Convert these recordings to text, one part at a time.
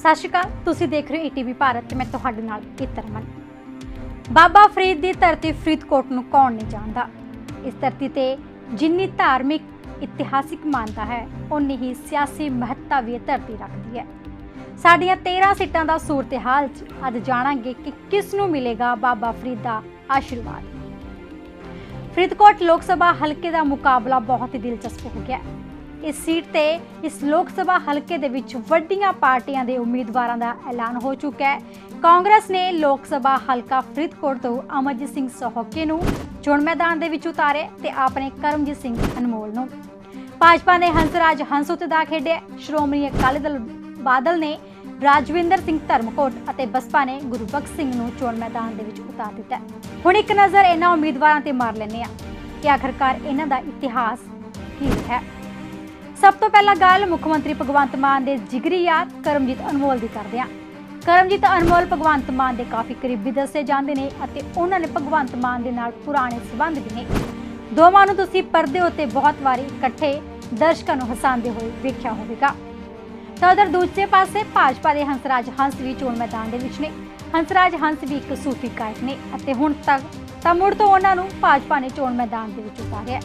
ਸਤਿ ਸ਼੍ਰੀ ਅਕਾਲ, ਤੁਸੀਂ ਦੇਖ ਰਹੇ ਹੋ ਈਟੀਵੀ ਭਾਰਤ ਤੇ ਮੈਂ ਤੁਹਾਡੇ ਨਾਲ ਇਤਰਮਨ ਬਾਬਾ ਫਰੀਦ ਦੀ ਧਰਤੀ ਫਰੀਦਕੋਟ ਨੂੰ ਕੌਣ ਨਹੀਂ ਜਾਣਦਾ? ਇਸ ਧਰਤੀ ਤੇ ਜਿੰਨੀ ਧਾਰਮਿਕ, ਇਤਿਹਾਸਿਕ ਮਾਨਤਾ ਹੈ ਉਨੀ ਹੀ ਸਿਆਸੀ ਮਹੱਤਤਾ ਵੀ ਇਹ ਧਰਤੀ ਰੱਖਦੀ ਹੈ। ਸਾਡੀਆਂ 13 ਸੀਟਾਂ ਦਾ ਸੂਰਤ-ਹਾਲ 'ਚ ਅੱਜ ਜਾਣਾਂਗੇ ਕਿ ਕਿਸ ਨੂੰ ਮਿਲੇਗਾ ਬਾਬਾ ਫਰੀਦ ਦਾ ਆਸ਼ੀਰਵਾਦ। ਫਰੀਦਕੋਟ ਲੋਕ ਸਭਾ ਹਲਕੇ ਦਾ ਮੁਕਾਬਲਾ ਬਹੁਤ ਹੀ ਦਿਲਚਸਪ ਹੋ ਗਿਆ। ਹੈ। ਇਸ ਸੀਟ ਤੇ ਇਸ ਲੋਕ ਸਭਾ ਹਲਕੇ ਦੇ ਵਿੱਚ ਵੱਡੀਆਂ ਪਾਰਟੀਆਂ ਦੇ ਉਮੀਦਵਾਰਾਂ ਦਾ ਐਲਾਨ ਹੋ ਚੁੱਕਾ ਹੈ। ਕਾਂਗਰਸ ਨੇ ਲੋਕ ਸਭਾ ਹਲਕਾ ਫਰੀਦਕੋਟ ਤੋਂ ਅਮਰਜੀਤ ਸਿੰਘ ਸੋਹਕੇ ਨੂੰ ਚੋਣ ਮੈਦਾਨ ਦੇ ਵਿੱਚ ਉਤਾਰਿਆ ਤੇ ਆਪਣੇ ਕਰਮਜੀਤ ਸਿੰਘ ਅਨਮੋਲ ਨੂੰ। ਭਾਜਪਾ ਨੇ ਹੰਸਰਾਜ ਹੰਸ ਉੱਤੇ ਦਾ ਖੇਡਿਆ। ਸ਼੍ਰੋਮਣੀ ਅਕਾਲੀ ਦਲ ਬਾਦਲ ਨੇ ਰਾਜਵਿੰਦਰ ਸਿੰਘ ਧਰਮਕੋਟ ਅਤੇ ਬਸਪਾ ਨੇ ਗੁਰਬਖਸ਼ ਸਿੰਘ ਨੂੰ ਚੋਣ ਮੈਦਾਨ ਦੇ ਵਿੱਚ ਉਤਾਰ ਦਿੱਤਾ ਹੁਣ ਇੱਕ ਨਜ਼ਰ ਇਹਨਾਂ ਉਮੀਦਵਾਰਾਂ ਤੇ ਮਾਰ ਲੈਂਦੇ ਆ ਕਿ ਆਖਰਕਾਰ ਇਹਨਾਂ ਦਾ ਇਤਿਹਾਸ ਕੀ ਹੈ। ਸਭ ਤੋਂ ਪਹਿਲਾਂ ਗੱਲ ਮੁੱਖ ਮੰਤਰੀ ਭਗਵੰਤ ਮਾਨ ਦੇ ਜਿਗਰੀ ਯਾਰ ਕਰਮਜੀਤ ਅਨਮੋਲ ਦੀ ਕਰਦੇ ਹਾਂ। ਕਰਮਜੀਤ ਅਨਮੋਲ ਭਗਵੰਤ ਮਾਨ ਦੇ ਕਾਫੀ ਕਰੀਬੀ ਦੱਸੇ ਜਾਂਦੇ ਨੇ ਅਤੇ ਉਹਨਾਂ ਨੇ ਭਗਵੰਤ ਮਾਨ ਦੇ ਨਾਲ ਪੁਰਾਣੇ ਸਬੰਧ ਵੀ ਨੇ। ਦੋਵਾਂ ਨੂੰ ਤੁਸੀਂ ਪਰਦੇ ਉੱਤੇ ਬਹੁਤ ਵਾਰੀ ਇਕੱਠੇ ਦਰਸ਼ਕਾਂ ਨੂੰ ਹਸਾਉਂਦੇ ਹੋਏ ਵੇਖਿਆ ਹੋਵੇਗਾ। ਤਾਂ ਉਧਰ ਦੂਜੇ ਪਾਸੇ ਭਾਜਪਾ ਦੇ ਹੰਸਰਾਜ ਹੰਸ ਵੀ ਚੋਣ ਮੈਦਾਨ ਦੇ ਵਿੱਚ ਨੇ। ਹੰਸਰਾਜ ਹੰਸ ਵੀ ਇੱਕ ਸੂਫੀ ਗਾਇਕ ਨੇ ਅਤੇ ਹੁਣ ਤੱਕ ਤਾਂ ਮੁੜ ਤੋਂ ਉਹਨਾਂ ਨੂੰ ਭਾਜਪਾ ਨੇ ਚੋਣ ਮੈਦਾਨ ਦੇ ਵਿੱਚ ਉਤਾਰਿਆ।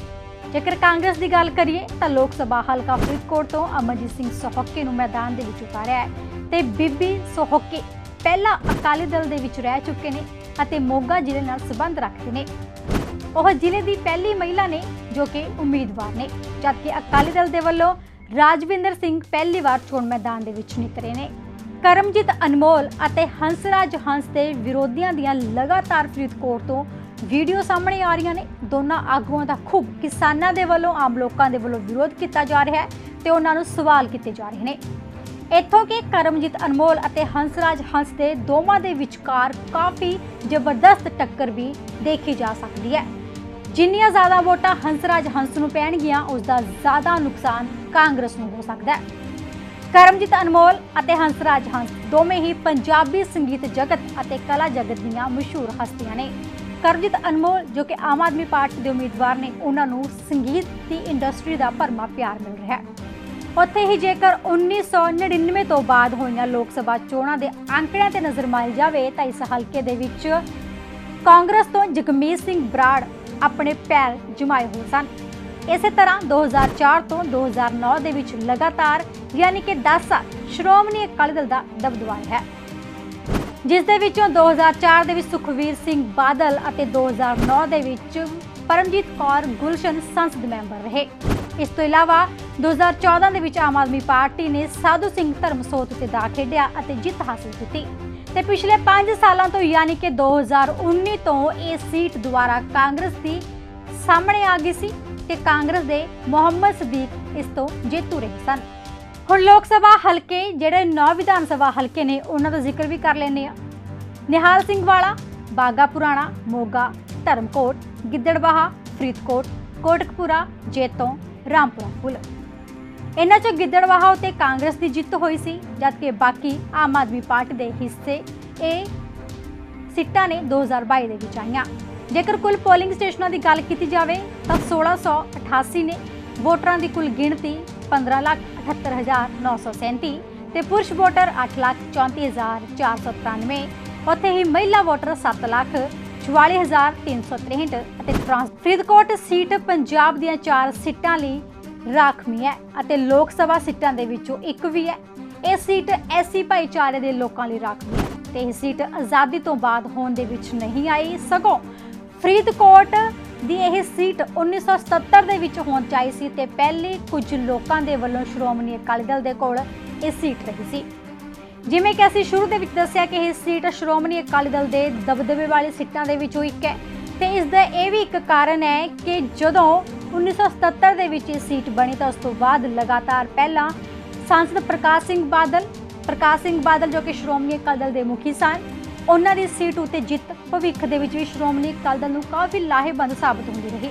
ਜੇਕਰ ਕਾਂਗਰਸ ਦੀ ਗੱਲ ਕਰੀਏ ਤਾਂ ਲੋਕ ਸਭਾ ਹਲਕਾ ਫਰੀਦਕੋਟ ਤੋਂ ਅਮਰਜੀਤ ਸਿੰਘ ਸੋਹਕੇ ਨੂੰ ਮੈਦਾਨ ਦੇ ਵਿੱਚ ਉਤਾਰਿਆ ਹੈ ਤੇ ਬੀਬੀ ਸੋਹਕੇ ਪਹਿਲਾਂ ਅਕਾਲੀ ਦਲ ਦੇ ਵਿੱਚ ਰਹਿ ਚੁੱਕੇ ਨੇ ਅਤੇ ਮੋਗਾ ਜ਼ਿਲ੍ਹੇ ਨਾਲ ਸੰਬੰਧ ਰੱਖਦੇ ਨੇ। ਉਹ ਜ਼ਿਲ੍ਹੇ ਦੀ ਪਹਿਲੀ ਮਹਿਲਾ ਨੇ ਜੋ ਕਿ ਉਮੀਦਵਾਰ ਨੇ, ਜਦਕਿ ਅਕਾਲੀ ਦਲ ਦੇ ਵੱਲੋਂ ਰਾਜਵਿੰਦਰ ਸਿੰਘ ਪਹਿਲੀ ਵਾਰ ਚੋਣ ਮੈਦਾਨ ਦੇ ਵਿੱਚ ਨਿਤਰੇ ਨੇ। ਕਰਮਜੀਤ ਅਨਮੋਲ ਅਤੇ ਹੰਸਰਾਜ ਹੰਸ ਦੇ ਵਿਰੋਧੀਆਂ ਦੀਆਂ ਲਗਾਤਾਰ ਫਰੀਦਕੋਟ ਤੋਂ ਵੀਡੀਓ ਸਾਹਮਣੇ ਆ ਰਹੀਆਂ ਨੇ। ਦੋਨਾਂ ਆਗੂਆਂ ਦਾ ਖੂਬ ਕਿਸਾਨਾਂ ਦੇ ਵੱਲੋਂ, ਆਮ ਲੋਕਾਂ ਦੇ ਵੱਲੋਂ ਵਿਰੋਧ ਕੀਤਾ ਜਾ ਰਿਹਾ ਹੈ ਤੇ ਉਹਨਾਂ ਨੂੰ ਸਵਾਲ ਕੀਤੇ ਜਾ ਰਹੇ ਨੇ। ਇੱਥੋਂ ਕਿ ਕਰਮਜੀਤ ਅਨਮੋਲ ਅਤੇ ਹੰਸਰਾਜ ਹੰਸ ਦੇ ਦੋਵਾਂ ਦੇ ਵਿਚਕਾਰ ਕਾਫੀ ਜ਼ਬਰਦਸਤ ਟੱਕਰ ਵੀ ਦੇਖੀ ਜਾ ਸਕਦੀ ਹੈ। ਜਿੰਨੀਆਂ ਜ਼ਿਆਦਾ ਵੋਟਾਂ ਹੰਸਰਾਜ ਹੰਸ ਨੂੰ ਪੈਣਗੀਆਂ ਉਸ ਦਾ ਜ਼ਿਆਦਾ ਨੁਕਸਾਨ ਕਾਂਗਰਸ ਨੂੰ ਹੋ ਸਕਦਾ ਹੈ। ਕਰਮਜੀਤ ਅਨਮੋਲ ਅਤੇ ਹੰਸਰਾਜ ਹੰਸ ਦੋਵੇਂ ਹੀ ਪੰਜਾਬੀ ਸੰਗੀਤ ਜਗਤ ਅਤੇ ਕਲਾ ਜਗਤ ਦੀਆਂ ਮਸ਼ਹੂਰ ਹਸਤੀਆਂ ਨੇ। ਕਰਮਜੀਤ ਅਨਮੋਲ, ਜੋ ਕਿ ਆਮ ਆਦਮੀ ਪਾਰਟੀ ਦੇ ਉਮੀਦਵਾਰ ਨੇ, ਉਹਨਾਂ ਨੂੰ ਸੰਗੀਤ ਦੀ ਇੰਡਸਟਰੀ ਦਾ ਭਰਮਾ ਪਿਆਰ ਮਿਲ ਰਿਹਾ ਹੈ। ਉੱਥੇ ਹੀ ਜੇਕਰ 1999 ਤੋਂ ਬਾਅਦ ਹੋਈਆਂ ਲੋਕ ਸਭਾ ਚੋਣਾਂ ਦੇ ਅੰਕੜਿਆਂ ਤੇ ਨਜ਼ਰ ਮਾਰੀ ਜਾਵੇ, ਤਾਂ ਇਸ ਹਲਕੇ ਦੇ ਵਿੱਚ ਕਾਂਗਰਸ ਤੋਂ ਜਗਮੀਤ ਸਿੰਘ ਬਰਾੜ ਆਪਣੇ ਪੈਰ ਜਮਾਏ ਹੋਏ ਸਨ। ਇਸੇ ਤਰ੍ਹਾਂ 2004 ਤੋਂ 2009 ਦੇ ਵਿੱਚ ਲਗਾਤਾਰ, ਯਾਨੀ ਕਿ 10 ਸਾਲ, ਸ਼੍ਰੋਮਣੀ ਅਕਾਲੀ ਦਲ ਦਾ ਦਬਦਬਾ ਹੈ। ਜਿਸ ਦੇ ਵਿੱਚੋਂ 2004 ਦੇ ਵਿੱਚ ਸੁਖਵੀਰ ਸਿੰਘ ਬਾਦਲ ਅਤੇ 2009 ਦੇ ਵਿੱਚ ਪਰਮਜੀਤ ਕੌਰ ਗੁਲਸ਼ਨ ਸੰਸਦ ਮੈਂਬਰ ਰਹੇ। ਇਸ ਤੋਂ ਇਲਾਵਾ 2014 ਦੇ ਵਿੱਚ ਆਮ ਆਦਮੀ ਪਾਰਟੀ ਨੇ ਸਾਧੂ ਸਿੰਘ ਧਰਮਸੋਤ ਤੇ ਦਾ ਖੇਡਿਆ ਅਤੇ ਜਿੱਤ ਹਾਸਲ ਕੀਤੀ। ਤੇ ਪਿਛਲੇ 5 ਸਾਲਾਂ ਤੋਂ ਯਾਨੀ ਕਿ 2019 ਤੋਂ ਇਹ ਸੀਟ ਦੁਆਰਾ ਕਾਂਗਰਸ ਦੀ ਸਾਹਮਣੇ ਆ ਗਈ ਸੀ ਤੇ ਕਾਂਗਰਸ ਦੇ ਮੁਹੰਮਦ ਸਦੀਕ ਇਸ ਤੋਂ ਜੇਤੂ ਰਹੇ ਸਨ। ਹੁਣ ਲੋਕ ਸਭਾ ਹਲਕੇ, ਜਿਹੜੇ ਨੌ ਵਿਧਾਨ ਸਭਾ ਹਲਕੇ ਨੇ, ਉਹਨਾਂ ਦਾ ਜ਼ਿਕਰ ਵੀ ਕਰ ਲੈਂਦੇ ਆ ਨਿਹਾਲ ਸਿੰਘ ਵਾਲਾ, ਬਾਗਾ ਪੁਰਾਣਾ, ਮੋਗਾ, ਧਰਮਕੋਟ, ਗਿੱਦੜਬਾਹਾ, ਫਰੀਦਕੋਟ, ਕੋਟਕਪੂਰਾ, ਜੇਤੋਂ, ਰਾਮਪੁਰਾ ਪੁਲ। ਇਹਨਾਂ ਚੋਂ ਗਿੱਦੜਵਾਹਾ ਉਤੇ ਕਾਂਗਰਸ ਦੀ ਜਿੱਤ ਹੋਈ ਸੀ, ਜਦਕਿ ਬਾਕੀ ਆਮ ਆਦਮੀ ਪਾਰਟੀ ਦੇ ਹਿੱਸੇ ਇਹ ਸੀਟਾਂ ਨੇ 2022 ਦੇ ਵਿੱਚ ਆਈਆਂ। ਜੇਕਰ ਕੁੱਲ ਪੋਲਿੰਗ ਸਟੇਸ਼ਨਾਂ ਦੀ ਗੱਲ ਕੀਤੀ ਜਾਵੇ, ਤਾਂ 1688 ਨੇ ਵੋਟਰਾਂ ਦੀ ਕੁੱਲ ਗਿਣਤੀ 15,78,937 ਤੇ ਪੁਰਸ਼ ਵੋਟਰ 8,34,493 ਉੱਥੇ ਹੀ ਮਹਿਲਾ ਵੋਟਰ 7,44,363 ਅਤੇ ਫਰੀਦਕੋਟ ਸੀਟ ਪੰਜਾਬ ਦੀਆਂ ਚਾਰ ਸੀਟਾਂ ਲਈ ਰਾਖਵੀਂ ਹੈ ਅਤੇ ਲੋਕ ਸਭਾ ਸੀਟਾਂ ਦੇ ਵਿੱਚੋਂ ਇੱਕ ਵੀ ਹੈ। ਇਹ ਸੀਟ ਐਸੀ ਭਾਈਚਾਰੇ ਦੇ ਲੋਕਾਂ ਲਈ ਰਾਖਵੀਂ ਹੈ ਤੇ ਇਹ ਸੀਟ ਆਜ਼ਾਦੀ ਤੋਂ ਬਾਅਦ ਹੋਣ ਦੇ ਵਿੱਚ ਨਹੀਂ ਆਈ। ਸਗੋਂ ਫਰੀਦਕੋਟ ਦੀ ਇਹ ਸੀਟ 1977 ਦੇ ਵਿੱਚ ਹੋਣ ਚਾਹੀ ਸੀ ਤੇ ਪਹਿਲੇ ਕੁਝ ਲੋਕਾਂ ਦੇ ਵੱਲੋਂ ਸ਼੍ਰੋਮਣੀ ਅਕਾਲੀ ਦਲ ਦੇ ਕੋਲ ਇਹ ਸੀਟ ਰਹੀ ਸੀ। ਜਿਵੇਂ ਕਿ ਅਸੀਂ ਸ਼ੁਰੂ ਦੇ ਵਿੱਚ ਦੱਸਿਆ ਕਿ ਇਹ ਸੀਟ ਸ਼੍ਰੋਮਣੀ ਅਕਾਲੀ ਦਲ ਦੇ ਦਬਦਬੇ ਵਾਲੀ ਸੀਟਾਂ ਦੇ ਵਿੱਚੋਂ ਇੱਕ ਹੈ ਤੇ ਇਸ ਦਾ ਇਹ ਵੀ ਇੱਕ ਕਾਰਨ ਹੈ ਕਿ ਜਦੋਂ 1977 ਦੇ ਵਿੱਚ ਇਹ ਸੀਟ ਬਣੀ ਤਾਂ ਉਸ ਤੋਂ ਬਾਅਦ ਲਗਾਤਾਰ ਪਹਿਲਾਂ ਸੰਸਦ ਪ੍ਰਕਾਸ਼ ਸਿੰਘ ਬਾਦਲ, ਪ੍ਰਕਾਸ਼ ਸਿੰਘ ਬਾਦਲ ਜੋ ਕਿ ਸ਼੍ਰੋਮਣੀ ਅਕਾਲੀ ਦਲ ਦੇ ਮੁਖੀ ਸਨ ਉਹਨਾਂ ਦੀ ਸੀਟ ਉਤੇ ਜਿੱਤ ਭਵਿੱਖ ਦੇ ਵਿੱਚ ਵੀ ਸ਼੍ਰੋਮਣੀ ਅਕਾਲੀ ਦਲ ਨੂੰ ਕਾਫੀ ਲਾਹੇਵੰਦ ਸਾਬਤ ਹੁੰਦੀ ਰਹੀ।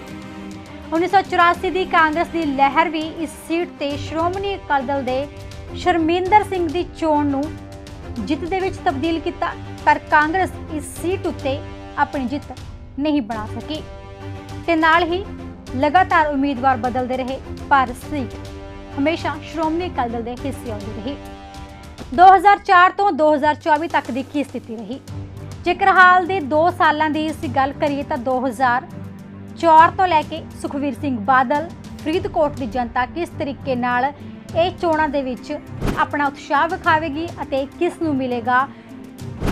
1984 ਦੀ ਕਾਂਗਰਸ ਦੀ ਲਹਿਰ ਵੀ ਇਸ ਸੀਟ ਤੇ ਸ਼੍ਰੋਮਣੀ ਅਕਾਲੀ ਦਲ ਦੇ ਸ਼ਰਮਿੰਦਰ ਸਿੰਘ ਦੀ ਚੋਣ ਨੂੰ ਜਿੱਤ ਦੇ ਵਿੱਚ ਤਬਦੀਲ ਕੀਤਾ, ਪਰ ਕਾਂਗਰਸ ਇਸ ਸੀਟ ਉੱਤੇ ਆਪਣੀ ਜਿੱਤ ਨਹੀਂ ਬਣਾ ਸਕੀ। ਤੇ ਨਾਲ ਹੀ ਲਗਾਤਾਰ ਉਮੀਦਵਾਰ ਬਦਲਦੇ ਰਹੇ, ਪਰ ਸੀਟ ਹਮੇਸ਼ਾ ਸ਼੍ਰੋਮਣੀ ਅਕਾਲੀ ਦਲ ਦੇ ਹਿੱਸੇ ਆਉਂਦੀ ਰਹੀ। 2004 ਤੋਂ 2024 ਤੱਕ ਦੀ ਕੀ ਸਥਿਤੀ ਰਹੀ? ਜੇਕਰ ਹਾਲ ਦੇ 2 ਸਾਲਾਂ ਦੀ ਅਸੀਂ ਗੱਲ ਕਰੀਏ ਤਾਂ 2004 ਤੋਂ ਲੈ ਕੇ ਸੁਖਵੀਰ ਸਿੰਘ ਬਾਦਲ, ਫਰੀਦਕੋਟ ਦੀ ਜਨਤਾ ਕਿਸ ਤਰੀਕੇ ਨਾਲ ਇਹ ਚੋਣਾਂ ਦੇ ਵਿੱਚ ਆਪਣਾ ਉਤਸ਼ਾਹ ਵਿਖਾਵੇਗੀ ਅਤੇ ਕਿਸ ਨੂੰ ਮਿਲੇਗਾ?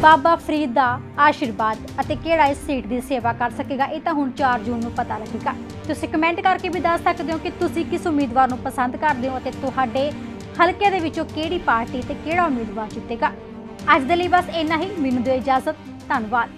ਬਾਬਾ ਫਰੀਦ ਦਾ ਆਸ਼ੀਰਵਾਦ ਅਤੇ ਕਿਹੜਾ ਇਸ ਸੀਟ ਦੀ ਸੇਵਾ ਕਰ ਸਕੇਗਾ? ਇਹ ਤਾਂ ਹੁਣ 4 ਜੂਨ ਨੂੰ ਪਤਾ ਲੱਗੇਗਾ। ਤੁਸੀਂ ਕਮੈਂਟ ਕਰਕੇ ਵੀ ਦੱਸ ਸਕਦੇ ਹੋ ਕਿ ਤੁਸੀਂ ਕਿਸ ਉਮੀਦਵਾਰ ਨੂੰ ਪਸੰਦ ਕਰਦੇ ਹੋ ਅਤੇ ਤੁਹਾਡੇ ਹਲਕੇ ਦੇ ਵਿੱਚੋਂ ਕਿਹੜੀ ਪਾਰਟੀ ਤੇ ਕਿਹੜਾ ਉਮੀਦਵਾਰ ਜਿੱਤੇਗਾ? ਅੱਜ ਦੇ ਲਈ ਬਸ ਇੰਨਾ ਹੀ। ਮੈਨੂੰ ਦਿਓ ਇਜਾਜ਼ਤ। ਧੰਨਵਾਦ।